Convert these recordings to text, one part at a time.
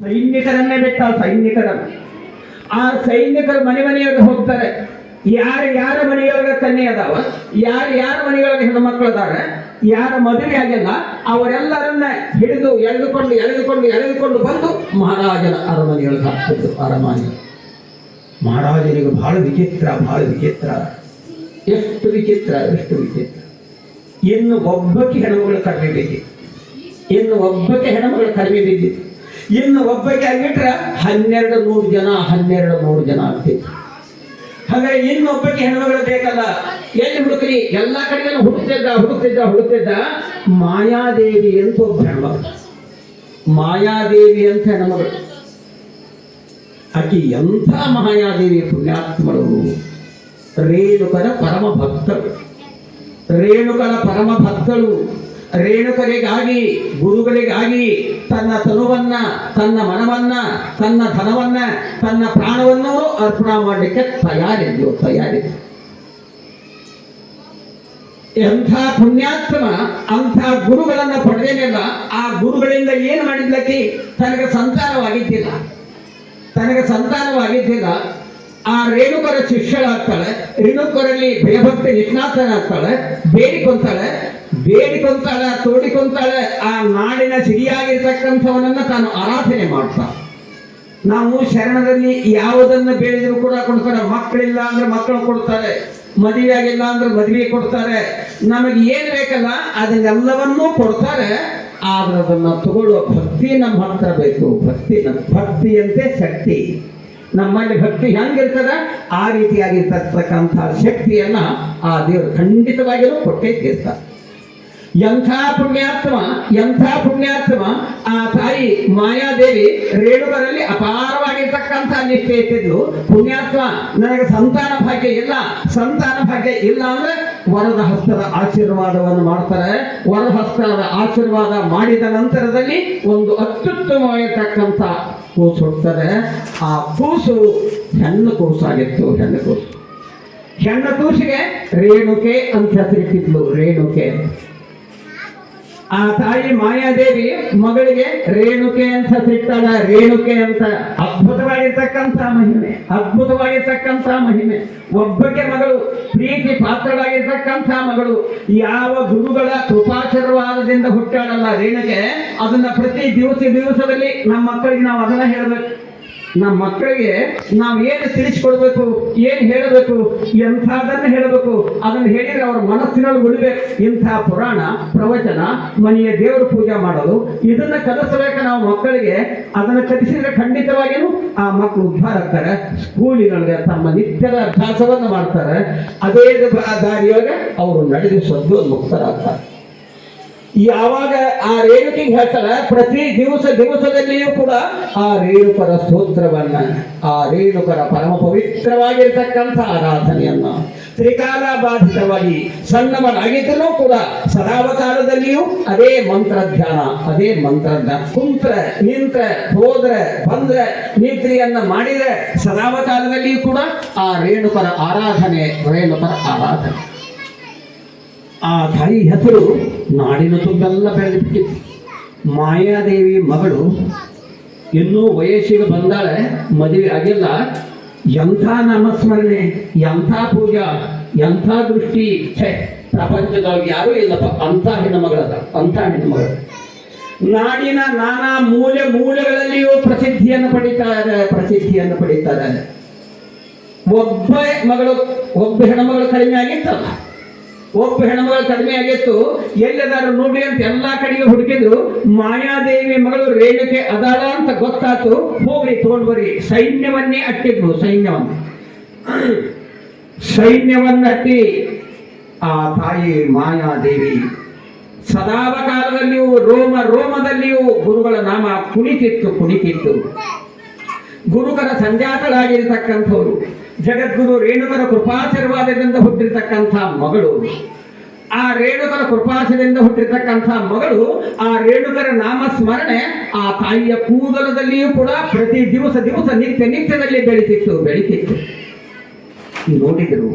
ಸೈನಿಕರನ್ನೇ ಬಿಟ್ಟ ಸೈನಿಕರನ್ನ ಆ ಸೈನಿಕರು ಮನೆ ಮನೆಯೊಳಗೆ ಹೋಗ್ತಾರೆ. ಯಾರು ಯಾರ ಮನೆಯೊಳಗೆ ಕನ್ಯೆ ಅದಾವ? ಯಾರು ಯಾರ ಮನೆಯೊಳಗೆ ಹೆಣ್ಣು ಮಕ್ಕಳು ಅದಾರೆ? ಯಾರ ಮದುವೆ ಆಗಿಲ್ಲ? ಅವರೆಲ್ಲರನ್ನ ಹಿಡಿದು ಎಳೆದುಕೊಂಡು ಎಳೆದುಕೊಂಡು ಎಳೆದುಕೊಂಡು ಬಂದು ಮಹಾರಾಜನ ಅರಮನೆಯೊಳಗೆ ಹಾಕ್ತಿದ್ದು ಅರಮನೆ. ಮಹಾರಾಜನಿಗೆ ಬಹಳ ವಿಚಿತ್ರ ಬಹಳ ವಿಚಿತ್ರ. ಎಷ್ಟು ವಿಚಿತ್ರ ಎಷ್ಟು ವಿಚಿತ್ರ. ಇನ್ನು ಒಬ್ಬಕ್ಕೆ ಹೆಣ್ಣುಗಳು ಕಡಿಮೆ ಇನ್ನು ಒಬ್ಬಕ್ಕೆ ಹೆಣ್ಣುಗಳು ಕಡಿಮೆ ಇನ್ನು ಒಬ್ಬಕ್ಕೆ ಆಗಿಟ್ರೆ ಹನ್ನೆರಡು ನೂರು ಜನ, ಹನ್ನೆರಡು ನೂರು ಜನ ಹಾಗೆ ಹಾಗಾದ್ರೆ ಇನ್ನೊಬ್ಬಕ್ಕೆ ಹೆಣ್ಮಗಳು ಬೇಕಲ್ಲ? ಎಲ್ಲಿ ಹುಡುಕ್ರಿ? ಎಲ್ಲ ಕಡೆಗೂ ಹುಡುಕ್ತಿದ್ದ ಹುಡುಕ್ತಿದ್ದ ಹುಡುಕ್ತಿದ್ದ? ಮಾಯಾದೇವಿ ಅಂತ ಒಬ್ಬ ಹೆಣ್ಮಗಳು. ಮಾಯಾದೇವಿ ಅಂತ ಹೆಣ್ಮಗಳು. ಆಕಿ ಎಂಥ ಮಾಯಾದೇವಿ ಪುಣ್ಯಾತ್ಮಳು. ರೇಣುಕರ ಪರಮ ಭಕ್ತರು ರೇಣುಕರ ಪರಮ ಭಕ್ತಳು ರೇಣುಕರಿಗಾಗಿ, ಗುರುಗಳಿಗಾಗಿ ತನ್ನ ತನುವನ್ನ, ತನ್ನ ಮನವನ್ನ, ತನ್ನ ಧನವನ್ನ, ತನ್ನ ಪ್ರಾಣವನ್ನು ಅರ್ಪಣ ಮಾಡಲಿಕ್ಕೆ ತಯಾರಿದ್ಲು ತಯಾರಿದ್ರು. ಎಂಥ ಪುಣ್ಯಾತ್ಮ, ಅಂಥ ಗುರುಗಳನ್ನ ಪಡೆದೇನಿಲ್ಲ, ಆ ಗುರುಗಳಿಂದ ಏನು ಮಾಡಿದ್ಲಕ್ಕಿ? ತನಗೆ ಸಂತಾನವಾಗಿದ್ದಿಲ್ಲ. ತನಗೆ ಸಂತಾನವಾಗಿದ್ದಿಲ್ಲ. ಆ ರೇಣುಕರ ಶಿಷ್ಯಳಾಗ್ತಾಳೆ, ರೇಣುಕರಲ್ಲಿ ಭಯಭಕ್ತಿ ನಿಷ್ಣಾತನಾಗ್ತಾಳೆ, ಬೇಡಿಕೊಂತಾಳೆ ಬೇಡಿಕೊಂತಾಳೆ, ತೋಡಿಕೊಂತಾಳೆ, ಆ ನಾಡಿನ ಸಿರಿಯಾಗಿರ್ತಕ್ಕಂಥವನನ್ನ ತಾನು ಆರಾಧನೆ ಮಾಡ್ತಾ. ನಾವು ಶರಣದಲ್ಲಿ ಯಾವುದನ್ನು ಬೇಡಿದ್ರು ಕೂಡ ಕೊಡ್ತಾರೆ. ಮಕ್ಕಳಿಲ್ಲ ಅಂದ್ರೆ ಮಕ್ಕಳು ಕೊಡ್ತಾರೆ, ಮದುವೆ ಆಗಿಲ್ಲ ಅಂದ್ರೆ ಮದುವೆ ಕೊಡ್ತಾರೆ. ನಮಗೆ ಏನು ಬೇಕಲ್ಲ, ಅದನ್ನೆಲ್ಲವನ್ನೂ ಕೊಡ್ತಾರೆ. ಆದ್ರೆ ಅದನ್ನ ತಗೊಳ್ಳುವ ಭಕ್ತಿ ನಮ್ಮ ಹತ್ರ ಬೇಕು. ಭಕ್ತಿ ಭಕ್ತಿಯಂತೆ ಶಕ್ತಿ. ನಮ್ಮಲ್ಲಿ ಭಕ್ತಿ ಹೆಂಗಿರ್ತದ? ಆ ರೀತಿಯಾಗಿರ್ತಕ್ಕಂಥ ಶಕ್ತಿಯನ್ನ ಆ ದೇವರು ಖಂಡಿತವಾಗಿಯೂ ಕೊಟ್ಟೇ ತೀರ್ತಾರೆ ಎಂಥ ಪುಣ್ಯಾತ್ಮ ಎಂಥ ಪುಣ್ಯಾತ್ಮ ಆ ತಾಯಿ ಮಾಯಾದೇವಿ ರೇಣುಕರಲ್ಲಿ ಅಪಾರವಾಗಿರ್ತಕ್ಕಂಥ ನಿಷ್ಠೆ ಇಟ್ಟಿದ್ಲು. ಪುಣ್ಯಾತ್ಮ ನನಗೆ ಸಂತಾನ ಭಾಗ್ಯ ಇಲ್ಲ. ಸಂತಾನ ಭಾಗ್ಯ ಇಲ್ಲ ಅಂದ್ರೆ ವರದ ಹಸ್ತದ ಆಶೀರ್ವಾದವನ್ನು ಮಾಡ್ತಾರೆ. ವರದ ಹಸ್ತದ ಆಶೀರ್ವಾದ ಮಾಡಿದ ನಂತರದಲ್ಲಿ ಒಂದು ಅತ್ಯುತ್ತಮವಾಗಿರ್ತಕ್ಕಂಥ ಕೂಸು ಹುಡ್ತಾರೆ ಆ ಕೂಸು ಹೆಣ್ಣು ಕೂಸಾಗಿತ್ತು, ಹೆಣ್ಣು ಕೂಸು. ಹೆಣ್ಣು ಕೂಸಿಗೆ ರೇಣುಕೆ ಅಂತ ಹೆಸರಿಟ್ಟಿದ್ಲು, ರೇಣುಕೆ. ಆ ತಾಯಿ ಮಾಯಾದೇವಿ ಮಗಳಿಗೆ ರೇಣುಕೆ ಅಂತ ಸಿಗ್ತಾಳ. ರೇಣುಕೆ ಅಂತ ಅದ್ಭುತವಾಗಿರ್ತಕ್ಕಂಥ ಮಹಿಮೆ. ಅದ್ಭುತವಾಗಿರ್ತಕ್ಕಂಥ ಮಹಿಮೆ. ಒಬ್ಬಕ್ಕೆ ಮಗಳು ಪ್ರೀತಿ ಪಾತ್ರವಾಗಿರ್ತಕ್ಕಂಥ ಮಗಳು ಯಾವ ಗುರುಗಳ ಕೃಪಾಶೀರ್ವಾದದಿಂದ ಹುಟ್ಟಾಡಲ್ಲ ರೇಣುಕೆ. ಅದನ್ನ ಪ್ರತಿ ದಿವಸ ದಿವಸದಲ್ಲಿ ನಮ್ಮ ಮಕ್ಕಳಿಗೆ ನಾವು ಅದನ್ನ ಹೇಳಬೇಕು. ನಮ್ಮ ಮಕ್ಕಳಿಗೆ ನಾವು ಏನು ತಿಳಿಸ್ಕೊಡ್ಬೇಕು, ಏನು ಹೇಳಬೇಕು ಎಂಥದನ್ನು ಹೇಳಬೇಕು, ಅದನ್ನು ಹೇಳಿದ್ರೆ ಅವ್ರ ಮನಸ್ಸಿನಲ್ಲಿ ಉಳಿಬೇಕು. ಇಂಥ ಪುರಾಣ, ಪ್ರವಚನ, ಮನೆಯ ದೇವರ ಪೂಜೆ ಮಾಡೋದು, ಇದನ್ನ ಕಲಿಸಬೇಕು ನಾವು ಮಕ್ಕಳಿಗೆ. ಅದನ್ನು ಕಲಿಸಿದ್ರೆ ಖಂಡಿತವಾಗಿಯೂ ಆ ಮಕ್ಕಳು ಉದ್ಧಾರ ಆಗ್ತಾರೆ. ಸ್ಕೂಲಿನೊಳಗೆ ತಮ್ಮ ನಿತ್ಯದ ಅಭ್ಯಾಸವನ್ನು ಮಾಡ್ತಾರೆ. ಅದೇ ದಾರಿಯೊಳಗೆ ಅವರು ನಡೆದು ಸದ್ದು ಮುಕ್ತರಾಗ್ತಾರೆ. ಯಾವಾಗ ಆ ರೇಣುಕಿಗೆ ಹೇಳ್ತಾರೆ ಪ್ರತಿ ದಿವಸ ದಿವಸದಲ್ಲಿಯೂ ಕೂಡ ಆ ರೇಣುಕರ ಸ್ತೋತ್ರವನ್ನ, ಆ ರೇಣುಕರ ಪರಮ ಪವಿತ್ರವಾಗಿರ್ತಕ್ಕಂಥ ಆರಾಧನೆಯನ್ನ ತ್ರಿಕಾಲ ಬಾಧಿತವಾಗಿ ಸಣ್ಣವನಾಗಿದ್ದರೂ ಕೂಡ ಸದಾವತಾರದಲ್ಲಿಯೂ ಅದೇ ಮಂತ್ರ ಧ್ಯಾನ ಅದೇ ಮಂತ್ರ ಧ್ಯಾನ ನಿಂತ್ರ, ಹೋದ್ರ, ಬಂದ್ರೆ, ನಿದ್ರೆಯನ್ನ ಮಾಡಿದ್ರೆ ಸದಾವತಾರದಲ್ಲಿಯೂ ಕೂಡ ಆ ರೇಣುಕರ ಆರಾಧನೆ ರೇಣುಕರ ಆರಾಧನೆ. ಆ ತಾಯಿ ಹೆಸರು ನಾಡಿನ ತುಂಬೆಲ್ಲ ಬೆಳೆದಿಟ್ಟಿತ್ತು ಮಾಯಾದೇವಿ ಮಗಳು ಇನ್ನೂ ವಯಸ್ಸಿಗೆ ಬಂದಾಳೆ, ಮದುವೆ ಆಗಿಲ್ಲ. ಎಂಥ ನಾಮಸ್ಮರಣೆ, ಎಂಥ ಪೂಜಾ, ಎಂಥ ದೃಷ್ಟಿ. ಛೆ ಪ್ರಪಂಚದೊಳಗೆ ಯಾರೂ ಇಲ್ಲಪ್ಪ. ಅಂಥ ಹೆಣ್ಣುಮಗಳದ ಅಂಥ ಹೆಣ್ಣು ಮಗಳು. ನಾಡಿನ ನಾನಾ ಮೂಲೆ ಮೂಲೆಗಳಲ್ಲಿಯೂ ಪ್ರಸಿದ್ಧಿಯನ್ನು ಪಡಿತಾರೆ ಪ್ರಸಿದ್ಧಿಯನ್ನು ಪಡಿತಾರೆ. ಒಬ್ಬ ಮಗಳು, ಒಬ್ಬ ಹೆಣ್ಣುಮಗಳು ಕಡಿಮೆ ಆಗಿತ್ತಲ್ಲ. ಒಬ್ಬ ಹೆಣ್ಮಗಳು ಕಡಿಮೆ ಆಗಿತ್ತು, ಎಲ್ಲದಾರು ನೋಡಿ ಅಂತ ಎಲ್ಲಾ ಕಡೆಗೆ ಹುಡುಕಿದ್ರು, ಮಾಯಾದೇವಿ ಮಗಳು ರೇಣುಕೆ ಅದಾಳ ಅಂತ ಗೊತ್ತಾತು ಹೋಗ್ರಿ, ತಗೊಂಡ್ ಬರ್ರಿ. ಸೈನ್ಯವನ್ನೇ ಅಟ್ಟಿದ್ರು ಸೈನ್ಯವನ್ನು. ಸೈನ್ಯವನ್ನ ಅಟ್ಟಿ, ಆ ತಾಯಿ ಮಾಯಾದೇವಿ. ಸದಾವಕಾಲದಲ್ಲಿಯೂ ರೋಮ, ರೋಮದಲ್ಲಿಯೂ ಗುರುಗಳ ನಾಮ ಕುಣಿತಿತ್ತು ಕುಣಿತಿತ್ತು. ಗುರುಕರ ಸಂಜಾತಳಾಗಿರ್ತಕ್ಕಂಥವ್ರು ಜಗದ್ಗುರು ರೇಣುಕರ ಕೃಪಾಶೀರ್ವಾದದಿಂದ ಹುಟ್ಟಿರ್ತಕ್ಕಂಥ ಮಗಳು. ಆ ರೇಣುಕರ ಕೃಪಾಶದಿಂದ ಹುಟ್ಟಿರ್ತಕ್ಕಂಥ ಮಗಳು, ಆ ರೇಣುಕರ ನಾಮ ಸ್ಮರಣೆ ಆ ತಾಯಿಯ ಕೂದಲದಲ್ಲಿಯೂ ಕೂಡ ಪ್ರತಿ ದಿವಸ ದಿವಸ ನಿತ್ಯ ನಿತ್ಯದಲ್ಲಿ ಬೆಳೀತಿತ್ತು ಬೆಳೀತಿತ್ತು. ನೋಡಿದರು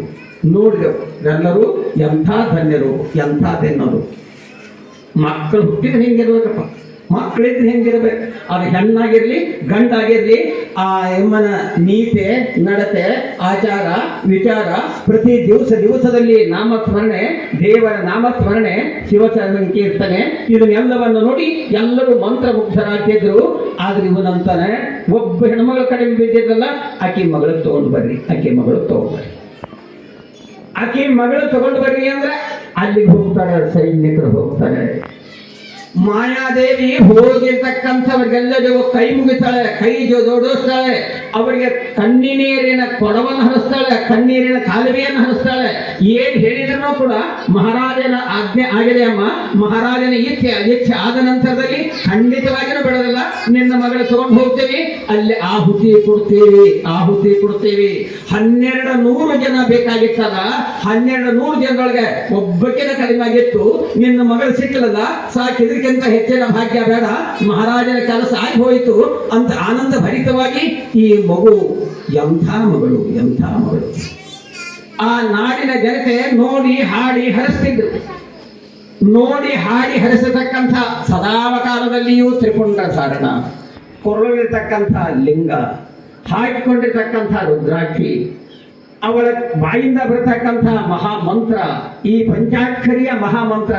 ನೋಡಿದರು ಎಲ್ಲರೂ ಎಂಥ ಧನ್ಯರು ಎಂಥ ಧನ್ಯರು ಮಕ್ಕಳು ಹುಟ್ಟಿದ ಹಿಂಗಿರ್ಬೇಕಪ್ಪ. ಮಕ್ಕಳಿದ್ರೆ ಹೆಂಗಿರ್ಬೇಕು? ಅದು ಹೆಣ್ಣಾಗಿರ್ಲಿ, ಗಂಡಾಗಿರ್ಲಿ, ಆ ಎಮ್ಮನ ನೀತೆ, ನಡತೆ, ಆಚಾರ, ವಿಚಾರ, ಪ್ರತಿ ದಿವಸ ದಿವಸದಲ್ಲಿ ನಾಮಸ್ಮರಣೆ, ದೇವರ ನಾಮಸ್ಮರಣೆ, ಶಿವಚರಣ ಕೀರ್ತನೆ, ಇದನ್ನೆಲ್ಲವನ್ನು ನೋಡಿ ಎಲ್ಲರೂ ಮಂತ್ರಮುಗ್ಧರಾಗಿದ್ರು. ಆದ್ರೆ ಇವನಂತಾನೆ ಒಬ್ಬ ಹೆಣ್ಮಗಳ ಕಡೆ ಬಿದ್ದಿದ್ದಲ್ಲ, ಆಕೆ ಮಗಳು ತಗೊಂಡು ಬರ್ರಿ, ಆಕೆ ಮಗಳು ತಗೊಂಡು ಬರ್ರಿ. ಆಕೆ ಮಗಳು ತಗೊಂಡು ಬರ್ರಿ ಅಂದ್ರೆ, ಅಲ್ಲಿಗೆ ಹೋಗ್ತಾರೆ ಸೈನಿಕರು ಹೋಗ್ತಾರೆ. ಮಾಯಾದೇವಿ ಹೋಗಿರ್ತಕ್ಕಂಥವ್ರಿಗೆಲ್ಲರಿಗೂ ಕೈ ಮುಗಿತಾಳೆ ಕೈ ಜೊ- ಜೋಡಿಸ್ತಾಳೆ ಅವರಿಗೆ ಕಣ್ಣೀರಿನ ಕೊಡವನ್ನು ಹರಿಸ್ತಾಳೆ, ಕಣ್ಣೀರಿನ ಕಾಲುವೆಯನ್ನು ಹರಿಸ್ತಾಳೆ. ಏನ್ ಹೇಳಿದ್ರು ಕೂಡ ಮಹಾರಾಜನ ಆಜ್ಞೆ ಆಗಿದೆ ಅಮ್ಮ. ಮಹಾರಾಜನ ಇಚ್ಛೆ ಇಚ್ಛೆ ಆದ ನಂತರದಲ್ಲಿ ಖಂಡಿತವಾಗಿಯೂ ಬಿಡೋದಿಲ್ಲ ನಿನ್ನ ಮಗಳು ತಗೊಂಡು ಹೋಗ್ತೀವಿ, ಅಲ್ಲಿ ಆಹುತಿ ಕೊಡ್ತೀವಿ ಆಹುತಿ ಕೊಡ್ತೀವಿ. ಹನ್ನೆರಡು ನೂರು ಜನ ಬೇಕಾಗಿತ್ತಲ್ಲ, ಹನ್ನೆರಡು ನೂರು ಜನರೊಳಗೆ ಒಬ್ಬಕ್ಕಿನ ಕಡಿಮೆ ಆಗಿತ್ತು. ನಿನ್ನ ಮಗಳು ಸಿಕ್ಕಲಲ್ಲ, ಸಾಕು, ಇದಕ್ಕಿಂತ ಹೆಚ್ಚಿನ ಭಾಗ್ಯ ಬೇಡ. ಮಹಾರಾಜನ ಕೆಲಸ ಆಗಿ ಹೋಯಿತು. ಅಂತ ಆನಂದ ಭರಿತವಾಗಿ ಈ ಮಗು ಎಂಥ ಮಗಳು ಎಂಥ ಮಗಳು ಆ ನಾಡಿನ ಜನತೆ ನೋಡಿ ಹಾಡಿ ಹರಿಸ್ತಿದ್ರು. ನೋಡಿ ಹಾಡಿ ಹರಿಸತಕ್ಕಂಥ ಸದಾವಕಾಲದಲ್ಲಿಯೂ ತ್ರಿಪುಂಡ ಸಾರಣ ಕೊರಳಿರ್ತಕ್ಕಂಥ ಲಿಂಗ, ಹಾಕಿಕೊಂಡಿರ್ತಕ್ಕಂಥ ರುದ್ರಾಕ್ಷಿ, ಅವಳ ಬಾಯಿಂದ ಬರತಕ್ಕಂಥ ಮಹಾಮಂತ್ರ, ಈ ಪಂಚಾಕ್ಷರಿಯ ಮಹಾಮಂತ್ರ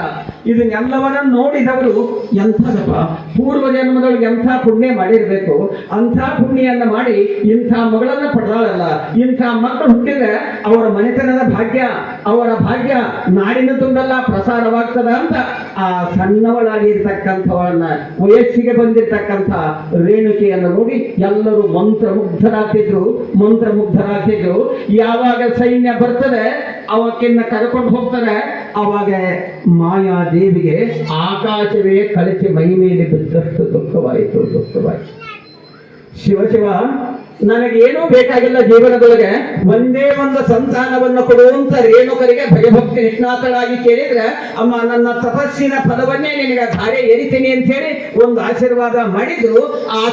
ಇದನ್ನೆಲ್ಲವನ್ನ ನೋಡಿದವರು ಎಂಥದಪ್ಪ ಪೂರ್ವ ಜನ್ಮದೊಳಗೆ ಎಂಥ ಪುಣ್ಯ ಮಾಡಿರ್ಬೇಕು? ಅಂಥ ಪುಣ್ಯನ್ನ ಮಾಡಿ ಇಂಥ ಮಗಳನ್ನ ಪಡೆದಾಳಲ್ಲ. ಇಂಥ ಮಕ್ಕಳು ಹುಟ್ಟಿದ್ರೆ ಅವರ ಮನೆತನದ ಭಾಗ್ಯ, ಅವರ ಭಾಗ್ಯ ನಾಡಿನ ತುಂಬೆಲ್ಲ ಪ್ರಸಾರವಾಗ್ತದ ಅಂತ ಆ ಸಣ್ಣವಳಾಗಿರ್ತಕ್ಕಂಥವಳನ್ನ, ವಯಸ್ಸಿಗೆ ಬಂದಿರತಕ್ಕಂಥ ರೇಣುಕೆಯನ್ನು ನೋಡಿ ಎಲ್ಲರೂ ಮಂತ್ರಮುಗ್ಧರಾಗ್ತಿದ್ರು ಮಂತ್ರಮುಗ್ಧರಾಗ್ತಿದ್ರು ಯಾವಾಗ ಸೈನ್ಯ ಬರ್ತದೆ ಅವಕ್ಕಿನ್ನ ಕರ್ಕೊಂಡು ಹೋಗ್ತಾರೆ. ಅವಾಗ ಮಾಯಾದೇವಿಗೆ ಆಕಾಶವೇ ಕಳಚಿ ಮೈ ಮೇಲೆ ಬಿದ್ದಷ್ಟು ದುಃಖವಾಯಿತು ದುಃಖವಾಯಿತು. ಶಿವಶಿವ ಶಿವ, ನನಗೇನೂ ಬೇಕಾಗಿಲ್ಲ ಜೀವನದೊಳಗೆ. ಒಂದೇ ಒಂದು ಸಂತಾನವನ್ನು ಕೊಡುವಂತ ರೇಣುಕರಿಗೆ ಭಯಭಕ್ತಿ ನಿಷ್ಣಾತಳಾಗಿ ಕೇಳಿದ್ರೆ, ಅಮ್ಮ, ನನ್ನ ತಪಸ್ಸಿನ ಫಲವನ್ನೇ ನಿನಗೆ ಧಾರೆ ಎರಿತೀನಿ ಅಂತ ಹೇಳಿ ಒಂದು ಆಶೀರ್ವಾದ ಮಾಡಿದ್ರು. ಆ